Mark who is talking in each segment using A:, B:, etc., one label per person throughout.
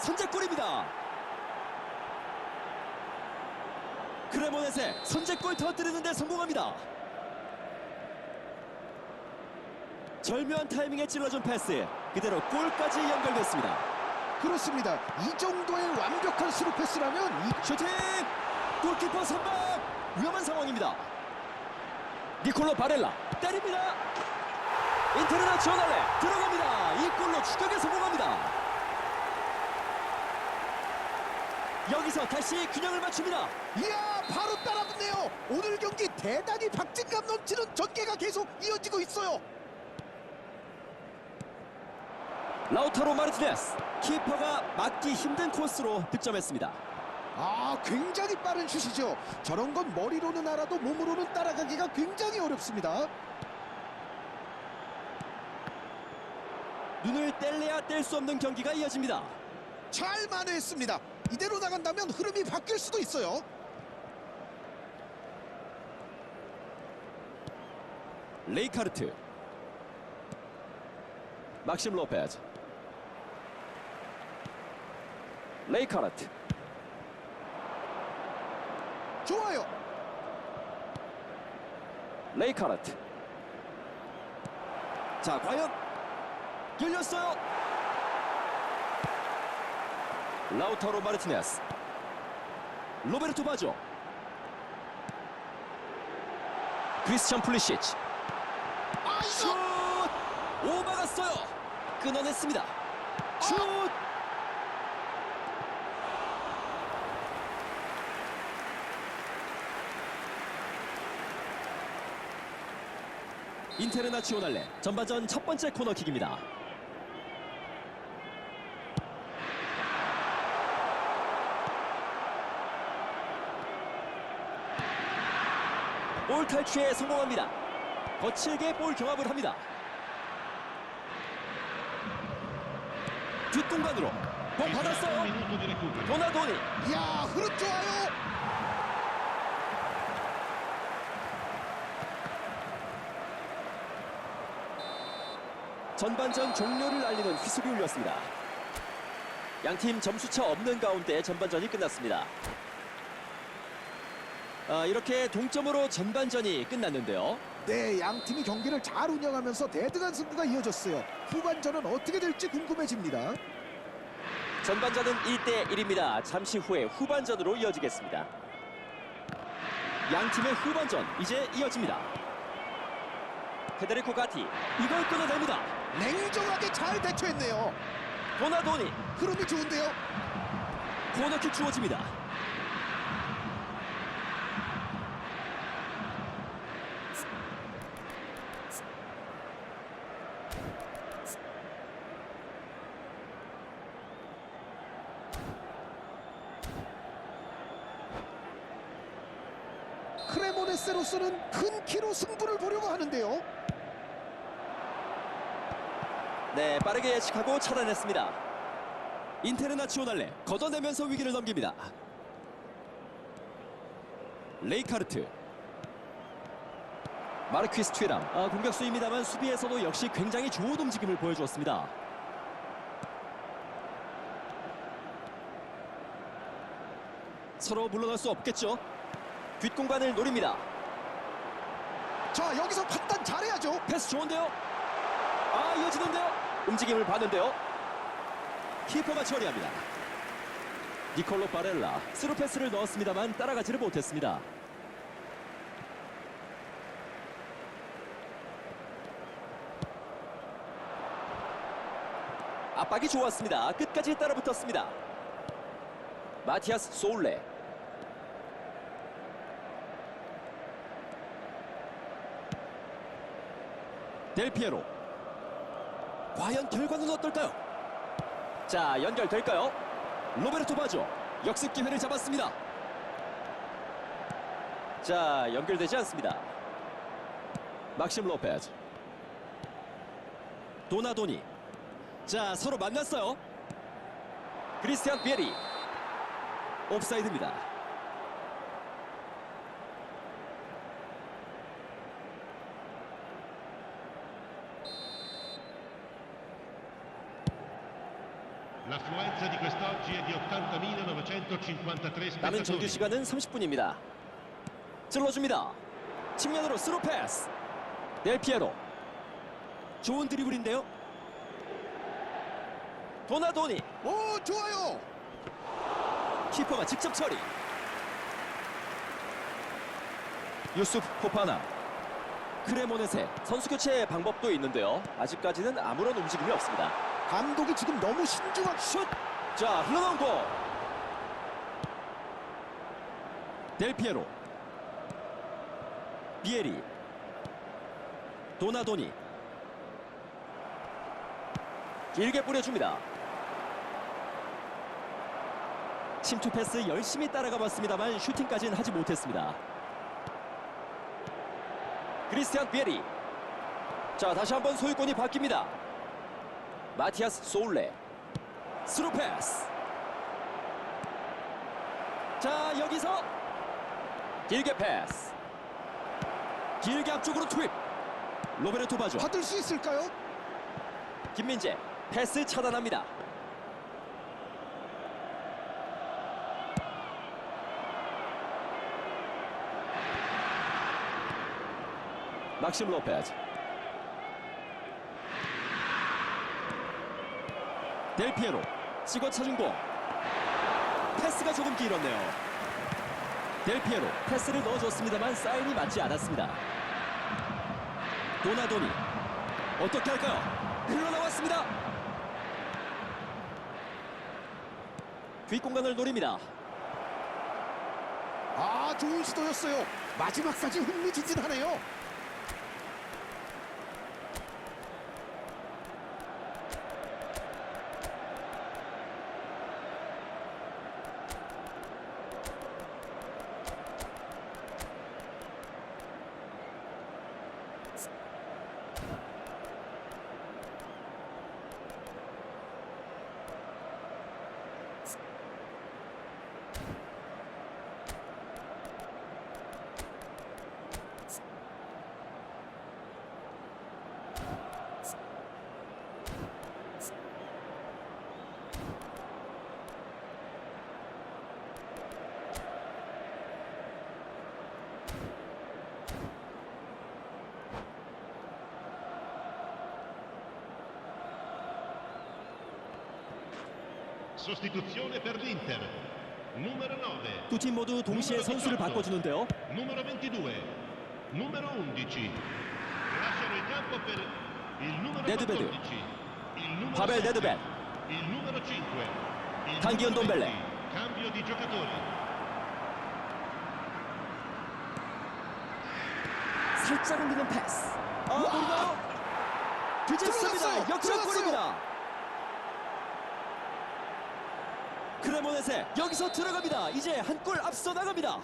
A: 선제골입니다. 크레모넷의 선제골 터뜨리는데 성공합니다. 절묘한 타이밍에 찔러준 패스 그대로 골까지 연결됐습니다.
B: 그렇습니다. 이 정도의 완벽한 스루 패스라면 이
A: 슈팅! 골키퍼 선방! 위험한 상황입니다. 니콜로 바렐라 때립니다. 인테르나치오날레 들어갑니다. 이 골로 추격에 성공합니다. 여기서 다시 균형을 맞춥니다.
B: 이야 바로 따라붙네요. 오늘 경기 대단히 박진감 넘치는 전개가 계속 이어지고 있어요.
A: 라우타로 마르티네스 키퍼가 막기 힘든 코스로 득점했습니다.
B: 아 굉장히 빠른 슛이죠. 저런 건 머리로는 알아도 몸으로는 따라가기가 굉장히 어렵습니다.
A: 눈을 뗄래야 뗄 수 없는 경기가 이어집니다.
B: 잘 만회했습니다. 이대로 나간다면 흐름이 바뀔 수도 있어요.
A: 레이카르트. 막심 로페즈. 레이카르트.
B: 좋아요.
A: 레이카르트. 자 과연 열렸어요 라우타로 마르티네스 로베르토 바조 크리스찬 플리시치
B: 아
A: 슛!
B: 이거
A: 오막았어요. 끊어냈습니다. 슛! 인테르나치오날레 전반전 첫 번째 코너킥입니다. 볼 탈취에 성공합니다. 거칠게 볼 경합을 합니다. 뒷공간으로 공 받았어요.
C: di recupero.
A: 도나도니
B: 이야 흐름 좋아요.
A: 전반전 종료를 알리는 휘슬이 울렸습니다. 양팀 점수차 없는 가운데 전반전이 끝났습니다. 아, 이렇게 동점으로 전반전이 끝났는데요.
B: 네, 양 팀이 경기를 잘 운영하면서 대등한 승부가 이어졌어요. 후반전은 어떻게 될지 궁금해집니다.
A: 전반전은 1대 1입니다. 잠시 후에 후반전으로 이어지겠습니다. 양 팀의 후반전 이제 이어집니다. 페데리코 가티 이걸 끊어냅니다.
B: 냉정하게 잘 대처했네요.
A: 도나도니
B: 흐름이 좋은데요.
A: 코너킥 주어집니다.
B: 크레모네스로서는 큰 키로 승부를 보려고 하는데요.
A: 네, 빠르게 예측하고 차단했습니다. 인테르나치오날레 걷어내면서 위기를 넘깁니다. 레이카르트 마르퀴스 튀람 아, 공격수입니다만 수비에서도 역시 굉장히 좋은 움직임을 보여주었습니다. 서로 물러날 수 없겠죠. 뒷공간을 노립니다.
B: 자, 여기서 판단 잘해야죠.
A: 패스 좋은데요? 아 이어지는데요? 움직임을 봤는데요? 키퍼가 처리합니다. 니콜로 바렐라 스루 패스를 넣었습니다만 따라가지를 못했습니다. 압박이 좋았습니다. 끝까지 따라붙었습니다. 마티아스 소울레 델피에로 과연 결과는 어떨까요? 자 연결될까요? 로베르토 바조 역습 기회를 잡았습니다. 자 연결되지 않습니다. 막심 로페즈 도나도니 자 서로 만났어요. 크리스티안 비에리 옵사이드입니다.
C: L'affluenza di questo ad oggi è di 80.953
A: 남은 정규. 시간은 30분입니다. 찔러줍니다. 측면으로 스루 패스. 델 피에로. 좋은 드리블인데요. 도나도니.
B: 오 좋아요.
A: 키퍼가 직접 처리. 유수프 포파나. 크레모넷의 선수 교체 방법도 있는데요. 아직까지는 아무런 움직임이 없습니다.
B: 감독이 지금 너무 신중한
A: 슛! 자, 흘러나온 골! 델 피에로. 비에리. 도나도니. 길게 뿌려줍니다. 침투 패스 열심히 따라가 봤습니다만 슈팅까지는 하지 못했습니다. 크리스티안 비에리. 자, 다시 한번 소유권이 바뀝니다. 마티아스 소울레. 스루 패스. 자, 여기서 길게 패스. 길게 앞쪽으로 투입. 로베르토 바조.
B: 받을 수 있을까요?
A: 김민재 패스 차단합니다. 막심 로페즈 델 피에로 찍어 찾은 공 패스가 조금 길었네요 델 피에로 패스를 넣어줬습니다만 사인이 맞지 않았습니다 도나도니 어떻게 할까요? 흘러나왔습니다. 뒷공간을 노립니다.
B: 아 좋은 시도였어요. 마지막까지 흥미진진하네요.
A: 두 팀 모두 동시에 선수를 바꿔주는데요.
C: Numero 22. Numero 11. Lasciano il campo per il numero
A: Nedved.
C: 14. Il numero
A: Pavel
C: 7,
A: Nedved.
C: Il numero 5. Il
A: Tanguy
C: numero
A: Ndombele.
C: 20. Cambio di giocatori.
A: 살짝 올리는 패스. 아, 뭔가요? 뒤집습니다. 역전골입니다. 크레모넷에 여기서 들어갑니다. 이제 한 골 앞서 나갑니다.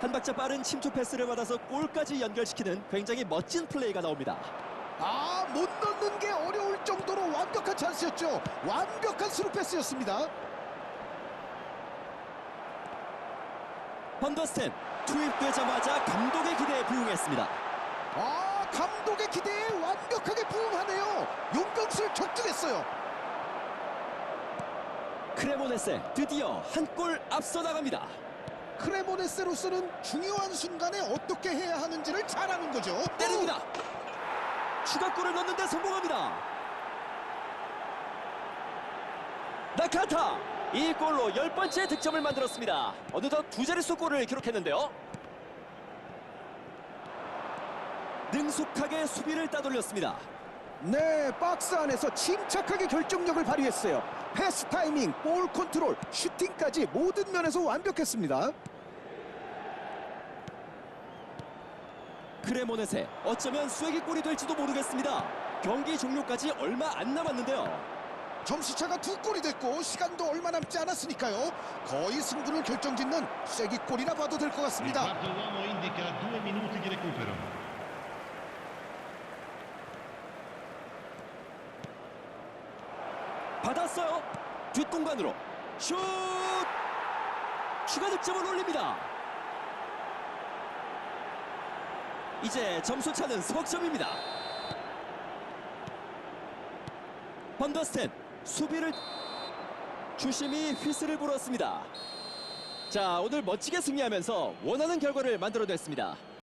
A: 한 박자 빠른 침투 패스를 받아서 골까지 연결시키는 굉장히 멋진 플레이가 나옵니다.
B: 아 못 넣는 게 어려울 정도로 완벽한 찬스였죠. 완벽한 스루 패스였습니다.
A: 헌더스텐 투입되자마자 감독의 기대에 부응했습니다.
B: 아 감독의 기대에 완벽하게 부응하네요. 용병술 적중했어요.
A: 크레모네세 드디어 한 골 앞서 나갑니다.
B: 크레모네세로서는 중요한 순간에 어떻게 해야 하는지를 잘 아는 거죠.
A: 때립니다. 추가골을 넣는데 성공합니다. 나카타 이 골로 열 번째 득점을 만들었습니다. 어느덧 두 자릿수 골을 기록했는데요. 능숙하게 수비를 따돌렸습니다.
B: 네, 박스 안에서 침착하게 결정력을 발휘했어요. 패스 타이밍, 볼 컨트롤, 슈팅까지 모든 면에서 완벽했습니다.
A: 크레모넷의 어쩌면 쐐기골이 될지도 모르겠습니다. 경기 종료까지 얼마 안 남았는데요.
B: 점수차가 두 골이 됐고 시간도 얼마 남지 않았으니까요. 거의 승부를 결정짓는 쐐기골이라 봐도 될 것 같습니다.
A: 뒷공간으로 슛! 추가 득점을 올립니다. 이제 점수 차는 석점입니다. 번더스텐 수비를 주심이 휘슬을 불었습니다. 자 오늘 멋지게 승리하면서 원하는 결과를 만들어냈습니다.